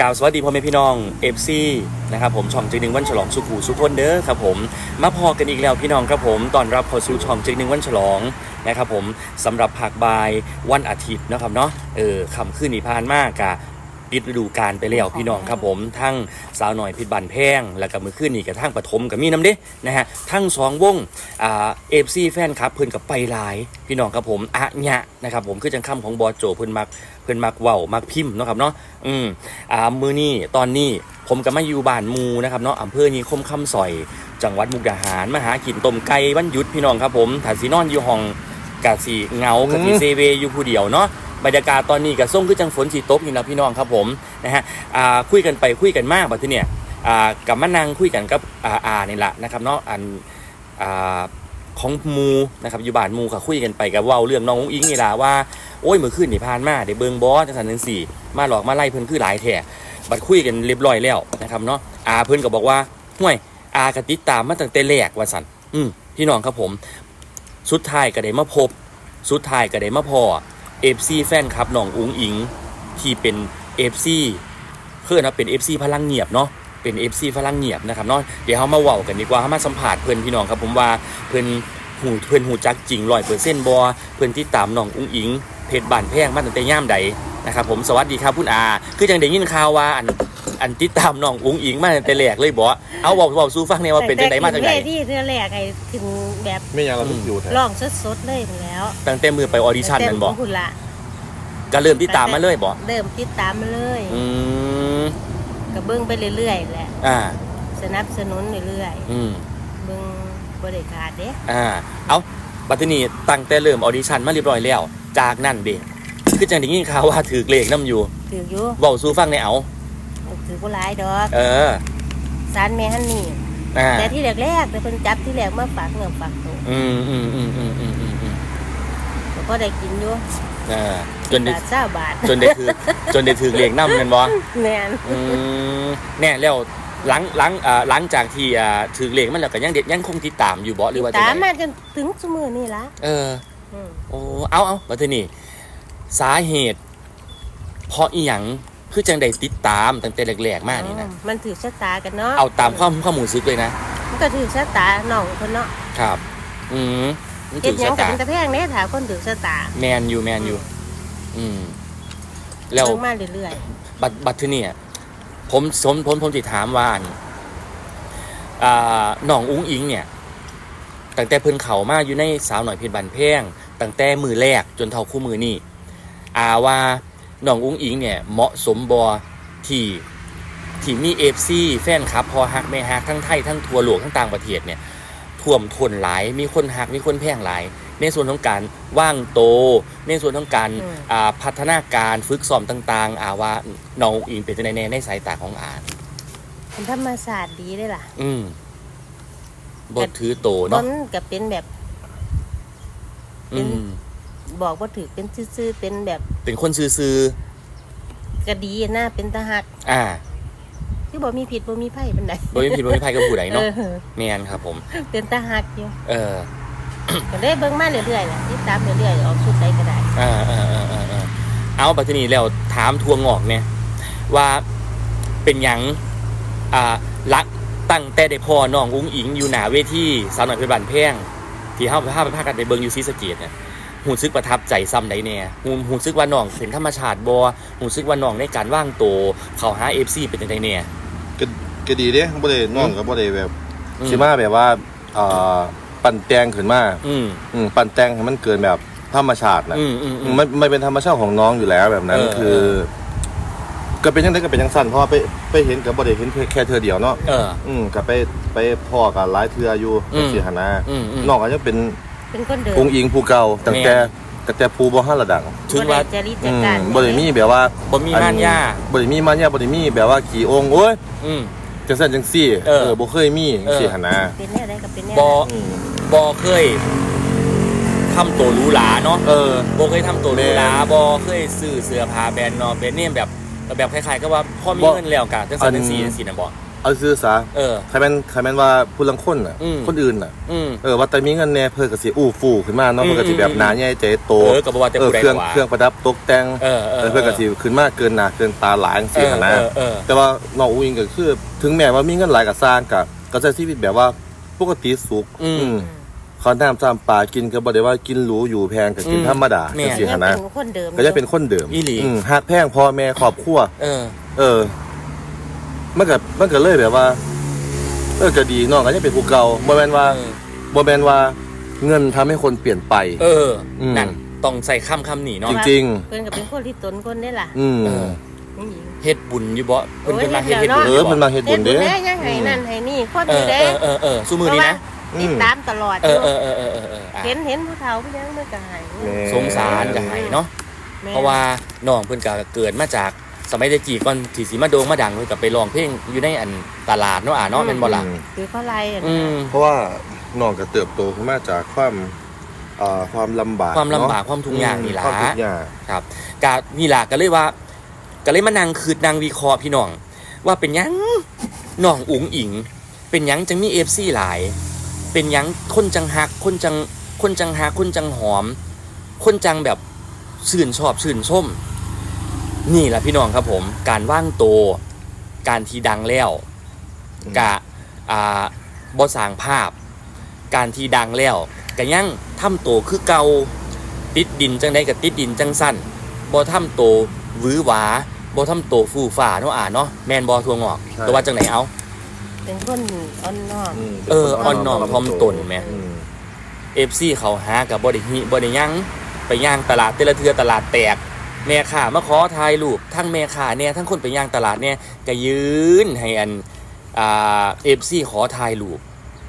กล่าวสวัสดีพ่อแม่พี่น้องเอฟซีนะครับผมช่องจึงหนึ่งวันฉลองสุขูสุขคนเด้อครับผมมาพอกันอีกแล้วพี่น้องครับผมตอนรับเข้าสู่ช่องจึงหนึ่งวันฉลองนะครับผมสำหรับผักบายวันอาทิตย์นะครับเนาะเออคำขึ้นนิพานมากกะ ปิดฤดูกาลไปแล้วพี่น้องครับผมทั้งสาวหน่อยพิดบันแพง แล้วก็มือขึ้นนี่กับทั้งปฐมกับมีน้ำเด้นะฮะทั้งสองวงอ่าเอฟซีแฟนครับเพิ่นกับไปหลาย พี่น้องครับผมอะญะนะครับผมคือจังคำของบอโจเพิ่นมักเพิ่นมักเว้ามักพิมพ์เนาะครับเนาะอืมอ่ามือนี่ตอนนี้ผมก็มาอยู่บ้านหมูนะครับเนาะอำเภอนี้คมคำสอย จังหวัดมุกดาหารมาหากินต้มไก่วันหยุดพี่น้องครับผมถ้าสีนอนอยู่ห้องกะสีเหงากะสีเซเวอยู่ผู้เดียวเนาะ บรรยากาศตอนนี้กะส่งคือจังฝนสีตกนี่นะพี่น้องครับผมนะฮะอ่าคุยกันไปคุยกันมากบัดทีเนี่ยอ่ากับมานั่งคุยกันกับอ่าอานี่แหละนะครับเนาะอันอ่าของมูนะครับอยู่บ้านมูค่ะคุยกันไปกับว้าเรื่องน้องอุ้งอิงนี่ล่ะว่าโอ้ยเมื่อคืนนี่ผ่านมาได้เบิงบอสจังสันจังสี่มาหลอกมาไล่เพิ่นคือหลายแท้บัดคุยกันเรียบร้อยแล้วนะครับเนาะอาเพิ่นก็บอกว่าห่วยอากติดตามมาตั้งแต่แรกว่าสันอืมพี่น้องครับผม สุดท้ายก็ได้มาพบ สุดท้ายก็ได้มาพอ เอฟซีแฟนคลับน้องอุงอิงที่เป็นเอฟซีเพื่อนว่าเป็นเอฟซีพลังเงียบเนาะเป็นเอฟซีพลังเงียบนะครับเนาะเดี๋ยวเฮามาเว้ากันดีกว่าเขามาสัมผัสเพื่อนพี่น้องครับผมว่าเพื่อนหูเพื่อนหูจักจริงลอยเปอร์เซ็นต์บอเพื่อนที่ตามน้องอุงอิงเพจบ้านแพงมาตั้งแต่ย่ามใดนะครับผมสวัสดีครับคุณอา คือจังได้ยินข่าวว่าอัน อันติดตามน้องอุงอิงมาตั้งแต่แรกเลยบ่เอาบอกบอกสู้ฟังเนี่ยว่าเป็นจังไดมาจังไดแต่ขึ้นเวที่เทือแรกไอ้ถึงแบบไม่ยังเราต้องอยู่แท้ร้องสดๆเลยพุ่นแล้วตั้งแต่มือไปออดิชั่นนั่นบ่แต่พุ่นละก็เริ่มติดตามมาเลยบ่เริ่มติดตามมาเลยอืมก็เบิ่งไปเรื่อยๆแหละอ่า สนับสนุนเรื่อยอืมๆเบิ่งบ่ได้ขาดเด้อ่า เอาบัดทีนี้ตั้งแต่เริ่มออดิชั่นมาเรียบร้อยแล้ว จากนั่นเด้คือจังได้ยินข่าวว่าถือเลขนํอยู่ถืออยู่เว้าสู้ฟังในเอา ถือบ่หลายดอกเออสารแม่ฮันนี่อ่าแต่ที่แรกๆแต่เพิ่นจับที่แรกมาฝากเงินฝากตัวอืมอืมอืมอืมอืมอืมอืมก็พอได้กินอยู่อ่าจนได้บาทเจ้าบาทจนได้ถือจนได้ถือเลขนำแม่นบ่แม่นอืมแน่แล้วหลังหลังอ่าหลังจากที่อ่าถือเลขมันแล้วก็ยังเด็ดยังคงติดตามอยู่บ่หรือว่าจะตามไดมาจนถึงซุมื้อนี่ล่ะเออ อืม โอ้ เอาเอามาทีนี่ สาเหตุ เพราะอีหยัง คือจังได้ติดตามตั้งแต่แรกๆมากนี่นะอ๋อมันถือชะตากันเนาะเอาตามข้อมูลข้อมูลซึกเลยนะ มันก็ถือชะตาน้องเพิ่นเนาะ ครับ อืมมันเก็ถืบอหยัชะงกับตาเป็นตะแพงเนี่ยถามคนถือชะตาแมนอยู่แมนอยู่ อืม แล้ว เบิ่งมาเรื่อยบัตรบัตรที่เนี่ยผมสมผมผมติถามว่าอันอ่าน้องอุ้งอิงเนี่ยตั้งแต่เพิ่นเขามาอยู่ในสาวหน่อยเพชรบันเพงตั้งแต่มือแรกจนเท่าคู่มือนี่อาว่า น้องอุ้งอิงเนี่ยเหมาะสมบอที่ที่มีเอฟซีแฟนคลับ พอฮักไม่ฮักทั้งไทย ทั้งทั่วโลกทั้งต่างประเทศเนี่ยท่วมทนหลาย มีคนฮักมีคนแพงหลาย ในส่วนของการว่างโต ในส่วนของการอ่าพัฒนาการฝึกซ้อมต่างๆอาว่าน้องอุ้งอิงเป็นจังไดแน่ในสายตาของอาๆเป็นธรรมศาสตร์ดีเลยล่ะ อืมบทถือโตบเนาะนก็เป็นแบบอืม บอกว่าถือเป็นซื่อๆเป็นแบบเป็นคนซื่อกระดีนะเป็นตาหักๆอ่าที่บ่มีผิดบ่มีไพ่เป็นไดโดยไม่ผิดโดยไม่ภัยกับผู้ใดเอเนาะอแมนครับผม เป็นตาหักอยู่เออก็เลยเบิ่งมาเรื่อยๆล่ะติดตามเรื่อยๆออกชุดใดก็ได้อ่าอ่าอ่าอ่าอ่าเอาปัจจุบันแล้วถามทวงงอกเนี่ย ว่าเป็นหยังอ่ารักตั้งแต่ได้พ่อน้องอุ้งอิงอยู่หนาเวทีสาวหน่อยเพชรบันแพงที่เฮาพาไปพากันไปเบิ่งอยู่ซีสะเกตเนี่ย หูซึกประทับใจซ้ำใดแน่หูหูซึกว่าน้องเป็นธรรมชาติบ่หูซึกว่าน้องในการว่างโตวเขาหา FC เป็นจังไดแน่ก็ก็ดีเด้บ่ได้น้องก็บ่ได้แบบอืมสิมาแบบว่าเอ่อปั่นแตงขึ้นมาอืมอืมปั่นแตงให้มันเกินแบบธรรมชาตินะอืมอืมอืมมันมันเป็นธรรมชาติของน้องอยู่แล้วแบบนั้นเออคือ ก็เป็นจังไดก็เป็นจังซั่นเพราะว่าไปไปเห็นก็บ่ได้เห็นแค่เธอเดียวเนาะเอออืมก็ไปไปพ่อกับหลายเทื่ออยู่อืมสิหนนะอืมอืมน้องก็ยังเป็น เป็นคนเดิมองค์อิงผู้เก่าตั้งแต่ตั้งแต่ผู้บ่ฮั่นระดังถึงว่าบ่ได้จริตอืจักมการบ่ได้มีแบบว่าบ่มีม่านย่าบ่ได้มีมานย่าบ่ได้มีแบบว่าขี่องค์โอ้ยอืมจังซั่นจังซี่เออบ่เคยมีเออสิหนนะเป็นแน่ได้ก็เป็นแน่บออืมบอเคยทำตัวหรูหราเนาะเออบอเคยทำตัวหรูหราแม่นบอเคยซื้อเสื้อผ้าแบรนด์เนอแบรนด์เนมแบบแบบคล้ายๆก็ว่าพ่อมีบ่เงินแล้วกะจังสันจังสีจังสีนะบอ เอาซื้อซะเออ ใครแม่นใครแม่นว่าผู้ลังคนน่ะ อืม คนอื่นน่ะ อืม เออว่าแต่มีเงินแน่เพิ่นก็สิอู้ฟู่ขึ้นมาเนาะอืมเพิ่นก็สิแบบหนาใหญ่ใจโตเออก็บ่ว่าแต่เออผู้ใดเครื่องก็ว่าเครื่องประดับตกแต่งเออเออเออเพิ่นก็สิขึ้นมาเกินหน้าเกินตาหลายจังเอซี่อหั่นนะเออเออ แต่ว่าน้องอุ้งอิงก็คือถึงแม้ว่ามีเงินหลายก็สร้างก็ก็ใช้ชีวิตแบบว่าปกติสุขอืมอืมขอน้ำซ้ำปลากินก็บ่ได้ว่ากินหรูอยู่แพงก็กินอืมธรรมดาแม่ จังซี่ยัหั่งนนะเป็นคนเดิมก็จะเป็นคนเดิมอีหลีมฮักแพงพ่อแม่ครอบครัว เออ เออ มันก็มันก็เลยแบบว่าเออก็ดีน้องก็ยังเป็นผู้เก่าบ่แม่นว่าบ่แม่นว่าเงินทำให้คนเปลี่ยนไป เอออืมนั่นต้องใส่คำคำนี่เนาะจริง เพิ่นก็เป็นคนที่ตนคนได้ล่ะๆ อืมเออผู้หญิง เฮ็ดบุญอยู่บ่เพิ่นโอ้ยเพิ่นมาเฮ็ดเฮ็เฮ็ดดบุญแล้วเออมันมาเฮ็ดเฮ็บุดญบุเด้ ญแม่ยังให้นั่นให้นี่คนเออยู่อเด้เออเออเออซุมือนี้นะอืมติดตามตลอดเออเออเออเออเออเอออะเห็นเห็นผู้เฒ่าผู้ยังมันก็ให้แม่สงสารก็ให้เนาะแม่เพราะว่าน้องเพิ่นก็เกิดมาจาก สมัยเด็กจีก่อนที่สิมาโด่งมาดังเพิ่นก็ไปร้องเพลงอยู่ในอันตลาดเนาะอะเนาะแม่นบ่ล่ะอืมคือเขาไล่อะนะอืม เพราะว่าน้องก็เติบโตขึ้นมาจากความเอ่อความลำบากความลำบากเนะความทุกข์ยากนี่ล่ะ ความทุกข์ยากครับกะนี่ล่ะก็เลยว่าก็เลยมานั่งคืดนั่งวิเคราะห์พี่น้อง ว่าเป็นหยังน้องอุ๋งอิง เป็นหยังจังมีเอฟซีหลาย เป็นหยังคนจังฮักคนจังคนจังฮักคนจังหอม คนจังแบบชื่นชอบชื่นชม นี่แหละพี่น้องครับผม การว่างโตวการที่ดังแล้วอืมกะอ่าบสร้างภาพ การที่ดังแล้วก็ยังทำโตวคือเก่าติดดินจังได้กับติดดินจังสั้นบ่ทำโตวหวือหวาบ่ทำโตวฟูฝ่าเนาะอ่าเนาะแมนบอทัวงอกใช่ตัวว่าจังไหนเอาเป็นคนอ่อนน้อมมเอออ่อนน้อมถ่อมตนแหมอืมเอฟซีเขาหากับบริหิบริยังไปย่างตลาดแต่ละเทือตลาดแตก แม่ข่ามาขอถ่ายรูปทั้งแม่ข่าเนี่ยทั้งคนไปย่างตลาดเนี่ยก็ยืนให้อันอ่าเอฟซีขอถ่ายรูป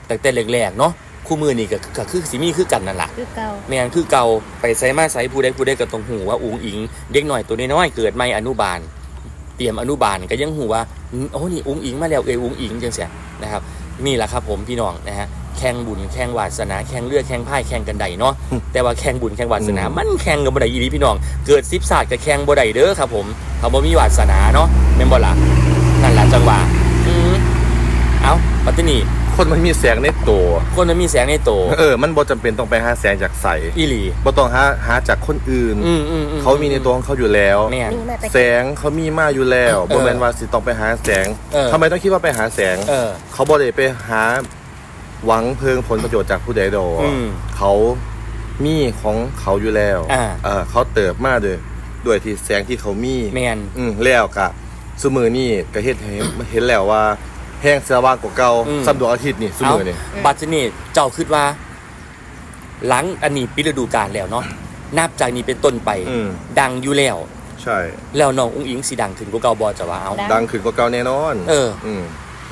แต่แต่แรกๆเนาะคู่มือนี่ก็ก็คือสิมีคือกันนั่นแหละคือเก่าแม่นคือเก่าไปใส่มาใส่ผู้ใดผู้ใดก็ต้องหูว่าอุงอิง เด็กหน่อยตัวน้อยๆเกิดไม่อนุบาล เตรียมอนุบาลก็ยังหูว่าอืมโอ้นี่อุงอิงมาแล้วเอยอุงอิงจังเสียนะครับนี่แหละครับผมพี่น้องนะฮะ แข่งบุญแข่งวาสนาแข่งเลือดแข่งไพ่แข่งกันใดเนาะแต่ว่าแข่งบุญแข่งวาสนา มันแข่งกันบ่ได้อีหลีพี่น้อง เกิดสิบศาสตร์กับแข่งบ่ได้เด้อครับผมเขาบ่มีวาสนาเนาะแม่นบ่ล่ะนั่นล่ะจังหวะอืมเอ้าปัตตานีคนมันมีแสงในตัวคนมันมีแสงในโตเออ มันบ่จำเป็นต้องไปหาแสงจากใสอีหลีบ่ต้องหาหาจากคนอื่น อืมอืมอืม เขามีในตัวของเขาอยู่แล้ว แม่น นี่มาแต่แสงเขามีมาอยู่แล้วเออบ่แม่นว่าสิต้องไปหาแสงเออ ทำไมต้องคิดว่าไปหาแสง เออ เขาบ่ได้ไปหา หวังเพิงผลประโยชน์จากผู้ใดดอกอืมเขามีของเขาอยู่แล้วอ่า เออเขาเติบมาด้วยด้วยที่แสงที่เขามีแมน อืมแล้วกะซุมือนี่ก็เฮ็ดให้เห็นแล้วว่า แห้งสว่างกว่าเก่าอืมสำดวงอาทิตย์นี่ซุมือนี่บัตรนี่เจ้าคิดว่า หลังอันนี้ปิดฤดูกาลแล้วเนาะนับจากนี้เป็นต้นไป อืม ดังอยู่แล้ว ใช่ แล้วน้องอุ้งอิงสีดังถึงกว่าเก่าบอจะว่าเอา ดังขึ้นกว่าเก่าแน่นอนเอออืม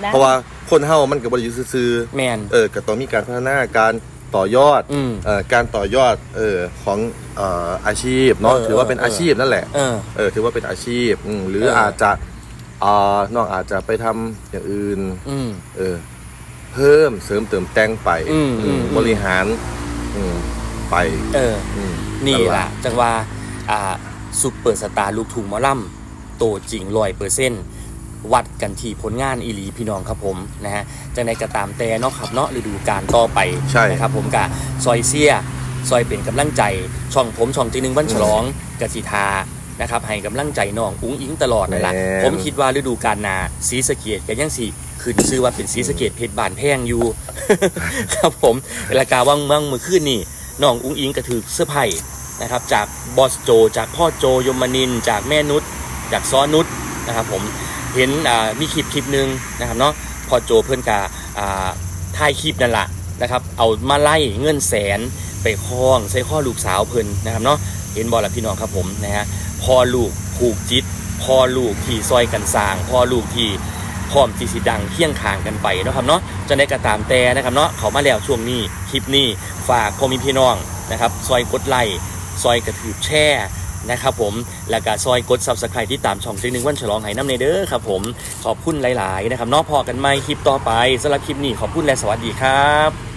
ดังเพราะว่าคนเฮามันก็บ่ได้อยู่ซื่อแมนๆเออก็ต้องมีการพัฒนาการต่อยอดอืมเอ่อการต่อยอดเออของเอ่ออาชีพเนาะเออถือว่าเป็นเอออาชีพนั่นแหละเออเออถือว่าเป็นอาชีพอืมหรือเอออ อาจจะอ่านอกอาจจะไปทำอย่างอื่น อืม เออเพิ่มเสริมเติมแต่งไปอืมอืม บริหารอืมไปเอออืมนี่ล่ะ จังว่า อ่าซุปเปอร์สตาร์ลูกทุ่งหมอลำโตจริงร้อยเปอร์เซ็นต์ วัดกันที่ผลงานอีหลีพี่น้องครับผมนะฮะจังในกระตามแต่เนาะครับเนาะฤดูกาลต่อไปใช่ นะครับผมกะซอยเสียซอยเป็นกำลังใจ ช่องผมช่องจีหนึ่งวันฉลองกสิทานะครับให้กำลังใจน้องอุ้งอิงตลอดนั่นแหละแม่น ผมคิดว่าฤดูกาลหนาสีสะเกียดกันยังสีขึ้นชื่อว่าเป็นสีสะเกียดเพชรบานแพงอยู่ ครับผมเวลากาว่างมั่งมือขึ้นนี่น้องอุ้งอิงกระถือเสื้อไผ่นะครับจากบอสโจ จากพ่อโจยมนินทร์จากแม่นุชจากซ้อนุชนะครับผม เห็นมีคลิปคลิปหนึ่งนะครับเนาะพ่อโจเพื่อนกาอ่าถ่ายคลิปนั่นแหละนะครับ เอามาไล่เงินแสนไปคล้องใส่ข้อลูกสาวเพิ่นนะครับเนาะเห็นบอลละพี่น้องครับผมนะฮะพ่อลูกผูกจิตพ่อลูกที่ซอยกันสร้างพ่อลูกที่พร้อมที่สิดังเคียงขางกันไปนะครับเนาะจะได้กระตามแต่นะครับเนาะเขามาแล้วช่วงนี้คลิปนี้ฝากพ่อมีพี่น้องนะครับซอยกดไลค์ซอยกระถือแช่ นะครับผมแล้วก็ซอยกดซับสไครต์ที่ตามช่องเจ๊หนึ่งวันฉลองไห้น้ำในเด้อครับผมขอบคุณหลาย ๆ นะครับนอกพอกันไหมคลิปต่อไปสำหรับคลิปนี้ขอบคุณและสวัสดีครับ